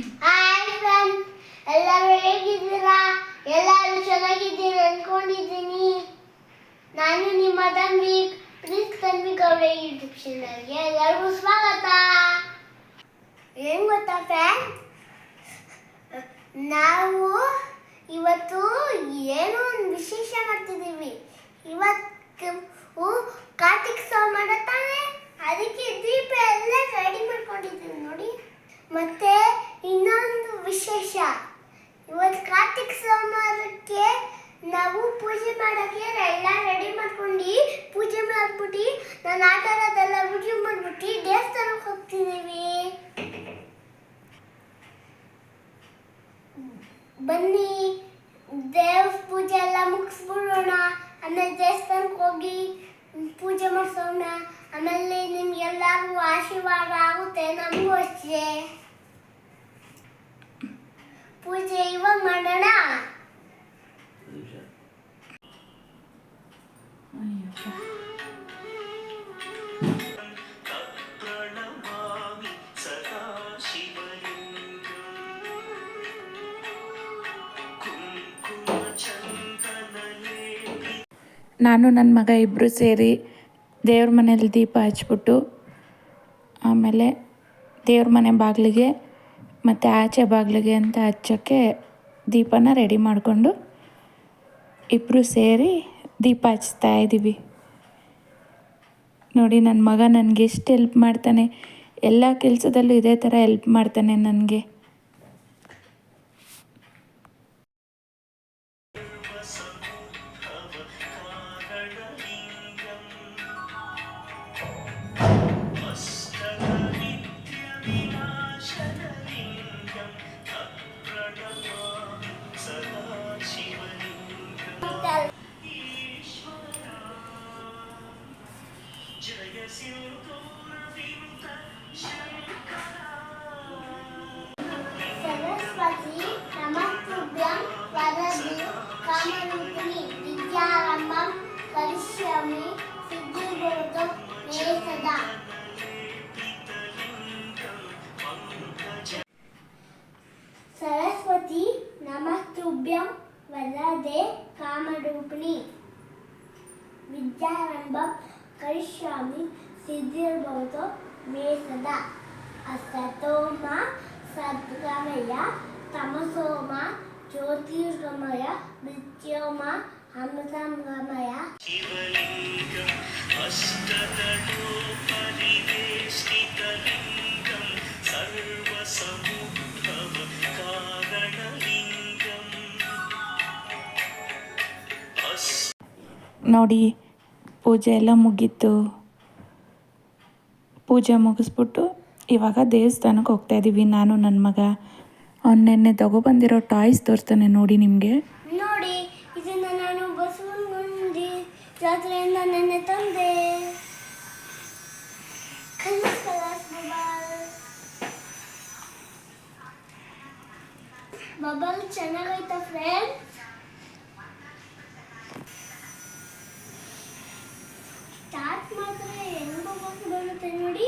Hi friends ಎಲ್ಲರೂ ಹೇಗಿದ್ದೀರಾ? ಎಲ್ಲರೂ ಚೆನ್ನಾಗಿದ್ದೀರಿ ಅನ್ಕೊಂಡಿದ್ದೀನಿ. ನಾನು ನಿಮ್ಮ ತನ್ವಿಕ್ ಪ್ಲೀಸ್ ತನ್ವಿಕ್ ಅವರ ಯೂಟ್ಯೂಬ್ ಚಾನಲ್ಗೆ ಎಲ್ಲರಿಗೂ ಸ್ವಾಗತ. ಏನು ಗೊತ್ತಾ ಫ್ರೆಂಡ್ ನಾವು ಇವತ್ತು ಏನೋ ಒಂದು ವಿಶೇಷ ಮಾಡ್ತಿದ್ದೀವಿ. ಇವತ್ತು ಕಾರ್ತಿಕ್ ಸೋಮವಾರ ತಾನೆ ಅದಕ್ಕೆ ದೀಪ ಎಲ್ಲ ರೆಡಿ ಮಾಡ್ಕೊಂಡಿದ್ದೀವಿ ನೋಡಿ. ಮತ್ತೆ ವಿಶೇಷ. ಇವತ್ತು ಕಾರ್ತಿಕ್ ಸೋಮವಾರಕ್ಕೆ ನಾವು ಪೂಜೆ ಮಾಡೋಕ್ಕೆ ಎಲ್ಲ ರೆಡಿ ಮಾಡ್ಕೊಂಡು ಪೂಜೆ ಮಾಡ್ಬಿಟ್ಟು ನಾನು ಆಟ ಆಡೋದೆಲ್ಲ ಪೂಜೆ ಮಾಡ್ಬಿಟ್ಟು ದೇವಸ್ಥಾನಕ್ಕೆ ಹೋಗ್ತಿದ್ದೀವಿ. ಬನ್ನಿ ದೇವ್ರ ಪೂಜೆ ಎಲ್ಲ ಮುಗಿಸ್ಬಿಡೋಣ. ಆಮೇಲೆ ದೇವಸ್ಥಾನಕ್ಕೆ ಹೋಗಿ ಪೂಜೆ ಮಾಡಿಸೋಣ. ಆಮೇಲೆ ನಿಮ್ಗೆಲ್ಲರಿಗೂ ಆಶೀರ್ವಾದ ಆಗುತ್ತೆ, ನಮಗೂ ಅಷ್ಟೇ. ಪೂಜೆ ಮಾಡೋಣ. ನಾನು ನನ್ನ ಮಗ ಇಬ್ಬರು ಸೇರಿ ದೇವ್ರ ಮನೇಲಿ ದೀಪ ಹಚ್ಬಿಟ್ಟು ಆಮೇಲೆ ದೇವ್ರ ಮನೆ ಬಾಗಿಲಿಗೆ ಮತ್ತು ಆಚೆ ಬಾಗಿಲಿಗೆ ಅಂತ ಹಚ್ಚೋಕ್ಕೆ ದೀಪನ ರೆಡಿ ಮಾಡಿಕೊಂಡು ಇಬ್ಬರು ಸೇರಿ ದೀಪ ಹಚ್ತಾ ಇದ್ದೀವಿ. ನೋಡಿ ನನ್ನ ಮಗ ನನಗೆ ಎಷ್ಟು ಹೆಲ್ಪ್ ಮಾಡ್ತಾನೆ. ಎಲ್ಲ ಕೆಲಸದಲ್ಲೂ ಇದೇ ಥರ ಹೆಲ್ಪ್ ಮಾಡ್ತಾನೆ ನನಗೆ. విద్యాదే కామరూపిణి విద్యారంభం కరిష్యామి సిద్ధిర్భవతో మే సదా అసతో మా సద్గమయ తమసో మా జ్యోతిర్గమయ మృత్యో మా అమృతంగమయ శివలింగం అష్టతటోపరివేష్టితలింగం సర్వసం ನೋಡಿ, ಪೂಜೆ ಎಲ್ಲ ಮುಗೀತು. ಪೂಜೆ ಮುಗಿಸ್ಬಿಟ್ಟು ಇವಾಗ ದೇವಸ್ಥಾನಕ್ಕೆ ಹೋಗ್ತಾ ಇದ್ದೀವಿ ನಾನು ನನ್ನ ಮಗ. ಅವ್ನು ನಿನ್ನೆ ತಗೊಬಂದಿರೋ ಟಾಯ್ಸ್ ತೋರಿಸ್ತಾನೆ ನೋಡಿ ನಿಮಗೆ. ನೋಡಿ, ಇದನ್ನ ನಾನು ಜಾತ್ರೆಯಿಂದ ತಂದೆ. ಬಬಲ್. ಚೆನ್ನಾಗೈತ ಫ್ರೆಂಡ್ ಸ್ಟಾರ್ಟ್ ಮಾತ್ರ ಹೆಂಗ್ ಬರುತ್ತೆ ನೋಡಿ.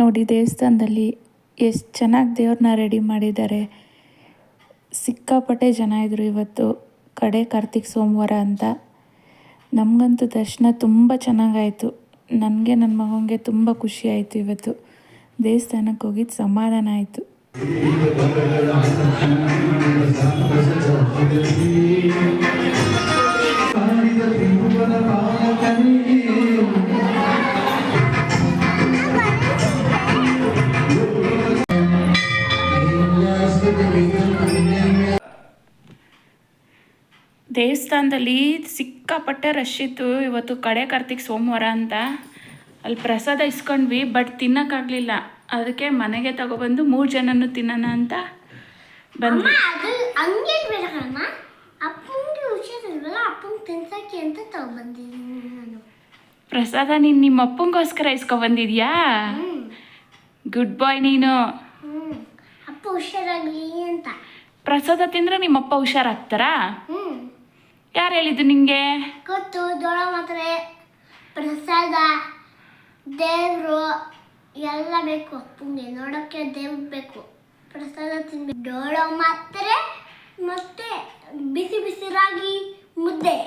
ನೋಡಿ ದೇವಸ್ಥಾನದಲ್ಲಿ ಎಷ್ಟು ಚೆನ್ನಾಗಿ ದೇವ್ರನ್ನ ರೆಡಿ ಮಾಡಿದ್ದಾರೆ. ಸಿಕ್ಕಾಪಟ್ಟೆ ಜನ ಇದ್ದರು ಇವತ್ತು. ಕಡೆ ಕಾರ್ತಿಕ್ ಸೋಮವಾರ ಅಂತ. ನಮಗಂತೂ ದರ್ಶನ ತುಂಬ ಚೆನ್ನಾಗಾಯಿತು. ನನಗೆ ನನ್ನ ಮಗನಿಗೆ ತುಂಬ ಖುಷಿ ಆಯಿತು ಇವತ್ತು. ದೇವಸ್ಥಾನಕ್ಕೆ ಹೋಗಿದ್ದು ಸಮಾಧಾನ ಆಯಿತು. ದೇವಸ್ಥಾನದಲ್ಲಿ ಸಿಕ್ಕಾಪಟ್ಟೆ ರಶ್ ಇತ್ತು. ಇವತ್ತು ಕಡೆ ಕಾರ್ತಿಕ್ ಸೋಮವಾರ ಅಂತ. ಅಲ್ಲಿ ಪ್ರಸಾದ ಇಸ್ಕೊಂಡ್ವಿ ಬಟ್ ತಿನ್ನೋಕ್ಕಾಗಲಿಲ್ಲ. ಅದಕ್ಕೆ ಮನೆಗೆ ತಗೊಬಂದು ಮೂರು ಜನನು ತಿನ್ನೋಣ ಅಂತ ಬಂದ್ವಿ. ಪ್ರಸಾದ ನೀನು ನಿಮ್ಮ ಅಪ್ಪಂಗೋಸ್ಕರ ಇಸ್ಕೊಬಂದಿದ್ಯಾ? ಗುಡ್ ಬಾಯ್ ನೀನು. ಅಪ್ಪ ಹುಷಾರಾಗ್ಲಿ ಅಂತ. ಪ್ರಸಾದ ತಿಂದರೆ ನಿಮ್ಮಪ್ಪ ಹುಷಾರಾಗ್ತಾರಾ? ಹ್ಮ್. ಯಾರು ಹೇಳಿದ್ದು ನಿಂಗೆ? ಗೊತ್ತು ಜೋಳ ಮಾತ್ರ ಪ್ರಸಾದ ದೇವರು ಎಲ್ಲ ಬೇಕು ಅಪ್ಪಂಗೆ ನೋಡೋಕ್ಕೆ ದೇವ್ರು ಬೇಕು. ಪ್ರಸಾದ ತಿನ್ಬೇಕು. ಜೋಳ ಮಾತ್ರ ಮತ್ತೆ ಬಿಸಿ ಬಿಸಿ ರಾಗಿ ಮುದ್ದೆ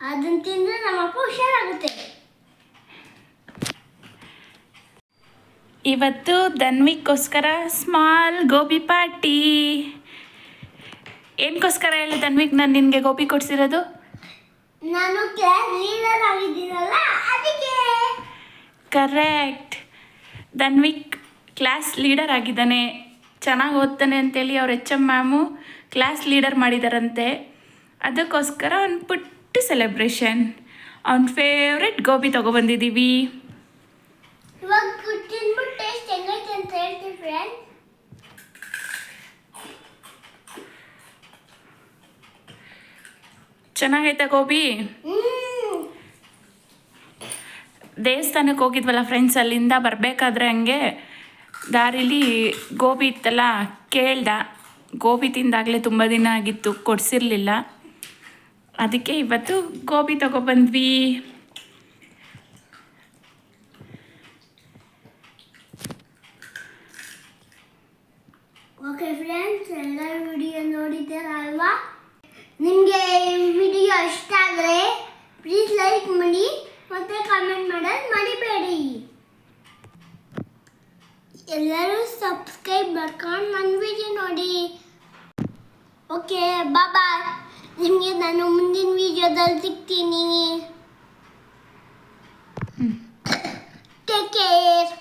ಅದನ್ನ ನಮ್ಮ ನಮ್ಮಪ್ಪ ಹುಷಾರಾಗುತ್ತೆ. ಇವತ್ತು ಧನ್ವಿಕ್ಕೋಸ್ಕರ ಸ್ಮಾಲ್ ಗೋಬಿ ಪಾರ್ಟಿ ಏನಕ್ಕೋಸ್ಕರ ಹೇಳಿ ತನ್ವಿಕ್ ನಾನು ನಿನಗೆ ಗೋಬಿ ಕೊಡ್ಸಿರೋದು? ನಾನು ಕ್ಲಾಸ್ ಲೀಡರ್ ಆಗಿದ್ದೀನಲ್ಲ ಅದಕ್ಕೆ. ಕರೆಕ್ಟ್ ಧನ್ವಿಕ್ ಕ್ಲಾಸ್ ಲೀಡರ್ ಆಗಿದ್ದಾನೆ. ಚೆನ್ನಾಗಿ ಓದ್ತಾನೆ ಅಂತೇಳಿ ಅವ್ರ H M ma'am class leader ಮಾಡಿದಾರಂತೆ. ಅದಕ್ಕೋಸ್ಕರ ಒಂದು ಪುಟ್ಟ ಸೆಲೆಬ್ರೇಷನ್ ಅವ್ನ ಫೇವ್ರೆಟ್ ಗೋಬಿ ತಗೊಬಂದಿದ್ದೀವಿ ಇವಾಗ ತಿನ್ಬಿಟ್ಟು ಟೇಸ್ಟ್ ಹೆಂಗೈತೆ ಅಂತ ಹೇಳ್ತೀನಿ ಫ್ರೆಂಡ್ ಚೆನ್ನಾಗೈತೆ ಗೋಬಿ? ದೇವಸ್ಥಾನಕ್ಕೆ ಹೋಗಿದ್ವಲ್ಲ ಫ್ರೆಂಡ್ಸ್ ಅಲ್ಲಿಂದ ಬರಬೇಕಾದ್ರೆ ಹಂಗೆ ದಾರಿಲಿ ಗೋಬಿ ಇತ್ತಲ್ಲ ಕೇಳ್ದ. ಗೋಬಿ ತಿಂದಾಗಲೇ ತುಂಬ ದಿನ ಆಗಿತ್ತು ಕೊಡಿಸಿರ್ಲಿಲ್ಲ. ಅದಕ್ಕೆ ಇವತ್ತು ಗೋಬಿ ತಗೊಬಂದ್ವಿ. ಓಕೆ ಫ್ರೆಂಡ್ಸ್ ಎಲ್ಲರೂ ಮತ್ತೆ ಕಮೆಂಟ್ ಮಾಡೋದು ಮರಿಬೇಡಿ. ಎಲ್ಲರೂ ಸಬ್ಸ್ಕ್ರೈಬ್ ಮಾಡ್ಕೊಂಡು ನನ್ನ ವಿಡಿಯೋ ನೋಡಿ. ಓಕೆ ಬಾಯ್ ನಿಮಗೆ ನಾನು ಮುಂದಿನ ವಿಡಿಯೋದಲ್ಲಿ ಸಿಗ್ತೀನಿ. Take care